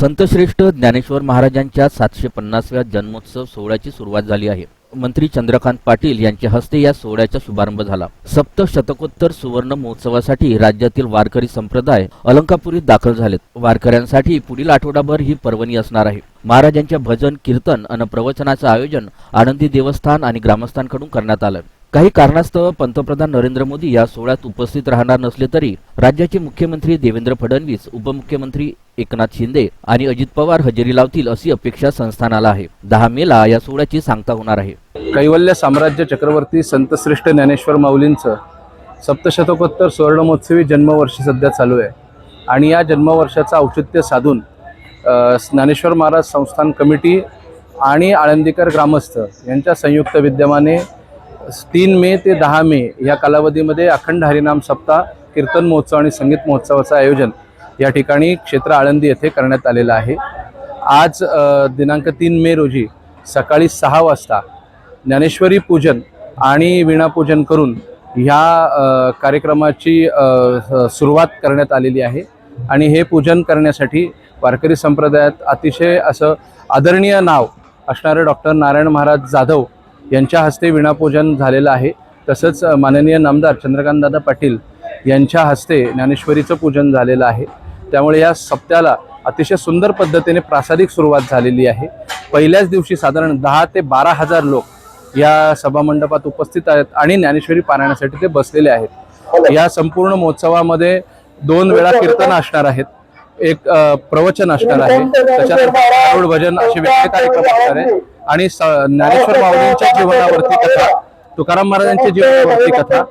संतश्रेष्ठ ज्ञानेश्वर महाराजांच्या सातशे पन्नासव्या जन्मोत्सव सोहळ्याची सुरुवात झाली आहे. मंत्री चंद्रकांत पाटील यांच्या हस्ते या सोहळ्याचा शुभारंभ झाला. सप्त शतकोत्तर सुवर्ण महोत्सवासाठी राज्यातील वारकरी संप्रदाय अलंकापुरीत दाखल झालेत. वारकऱ्यांसाठी पुढील आठवडाभर ही पर्वणी असणार आहे. महाराजांच्या भजन कीर्तन आणि प्रवचनाचं आयोजन आनंदी देवस्थान आणि ग्रामस्थांकडून करण्यात आलं. काही कारणास्तव पंतप्रधान नरेंद्र मोदी या सोहळ्यात उपस्थित राहणार नसले तरी राज्याचे मुख्यमंत्री देवेंद्र फडणवीस उपमुख्यमंत्री एकनाथ शिंदे आणि अजित पवार हजेरी लावतील अशी अपेक्षा संस्थानाला आहे. दहा मेला या सोहळ्याची सांगता होणार आहे. कैवल्य साम्राज्य चक्रवर्ती संतश्रेष्ठ ज्ञानेश्वर माऊलींचं सप्तशतकोत्तर सुवर्णमहोत्सवी जन्मवर्ष सध्या चालू आहे. आणि या जन्मवर्षाचं औचित्य साधून ज्ञानेश्वर महाराज संस्थान कमिटी आणि आळंदीकर ग्रामस्थ यांच्या संयुक्त विद्यमाने तीन मे ते दहा मे या कालावधीमध्ये अखंड हरिनाम सप्ताह कीर्तन महोत्सव आणि संगीत महोत्सवाचं आयोजन या ठिकाणी क्षेत्र आळंदी येथे करण्यात आलेलं आहे. आज दिनांक तीन मे रोजी सकाळी सहा वाजता ज्ञानेश्वरी पूजन आणि वीणापूजन करून ह्या कार्यक्रमाची सुरुवात करण्यात आलेली आहे. आणि हे पूजन करण्यासाठी वारकरी संप्रदायात अतिशय असं आदरणीय नाव असणारे डॉक्टर नारायण महाराज जाधव यांच्या हस्ते वीणापूजन झालेलं आहे. तसंच माननीय नामदार चंद्रकांतदादा पाटील यांच्या हस्ते ज्ञानेश्वरीचं पूजन झालेलं आहे. त्यामुळे या सप्त्याला अतिशय सुंदर पद्धतीने प्रासादिक सुरुवात झालेली आहे. पहिल्याच दिवशी साधारण दहा ते बारा हजार लोक या सभामंडपात उपस्थित आहेत आणि ज्ञानेश्वरी पारायणासाठी ते बसलेले आहेत. या संपूर्ण महोत्सवामध्ये दोन वेळा कीर्तन असणार आहेत. एक प्रवचन असणार आहे. त्याच्यानंतर आरूढ भजन असे वेगळे कार्यक्रम असणार आहे. आणि ज्ञानेश्वर माऊलींच्या जीवनावरती कथा तुकाराम महाराजांच्या जीवनावरती कथा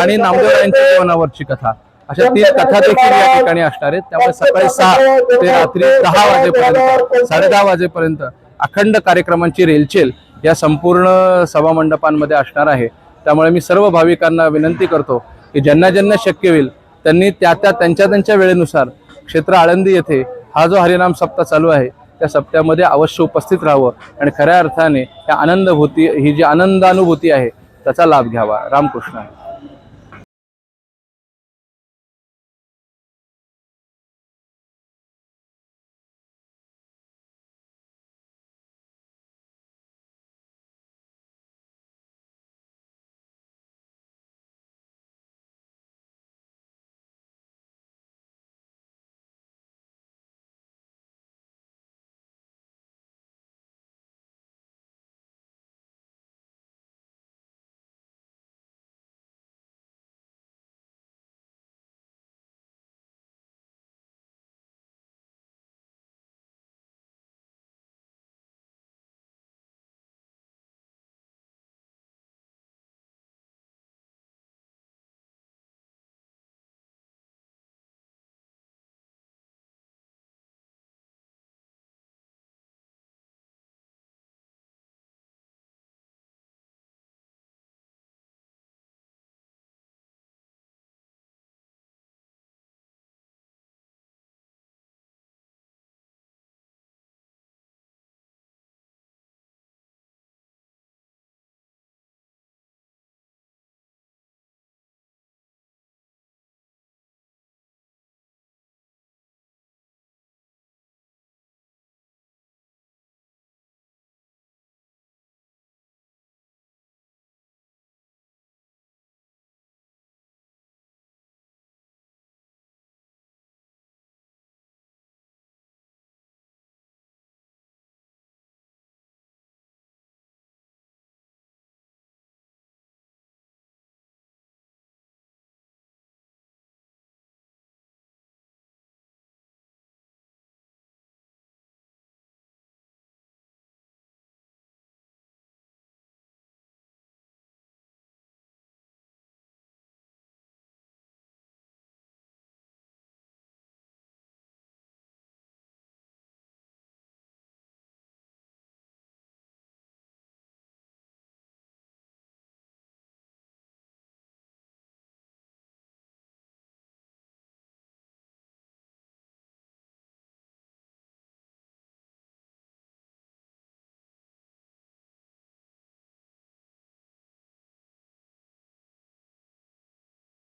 आणि नामदेवरायांच्या जीवनावरची कथा. अशा तीन कथा देखील या ठिकाणी असणार आहेत. त्यामुळे सकाळी सहा ते रात्री दहा वाजेपर्यंत साडे दहा वाजेपर्यंत अखंड कार्यक्रमांची रेलचेल या संपूर्ण सभामंडपांमध्ये असणार आहे. त्यामुळे मी सर्व भाविकांना विनंती करतो की ज्यांना ज्यांना शक्य होईल त्यांनी त्या त्या त्यांच्या त्यांच्या वेळेनुसार क्षेत्र आळंदी येथे हा जो हरिनाम सप्ताह चालू आहे त्या सप्त्यामध्ये अवश्य उपस्थित राहावं आणि खऱ्या अर्थाने या आनंदभूती ही जी आनंदानुभूती आहे त्याचा लाभ घ्यावा. रामकृष्ण. आहे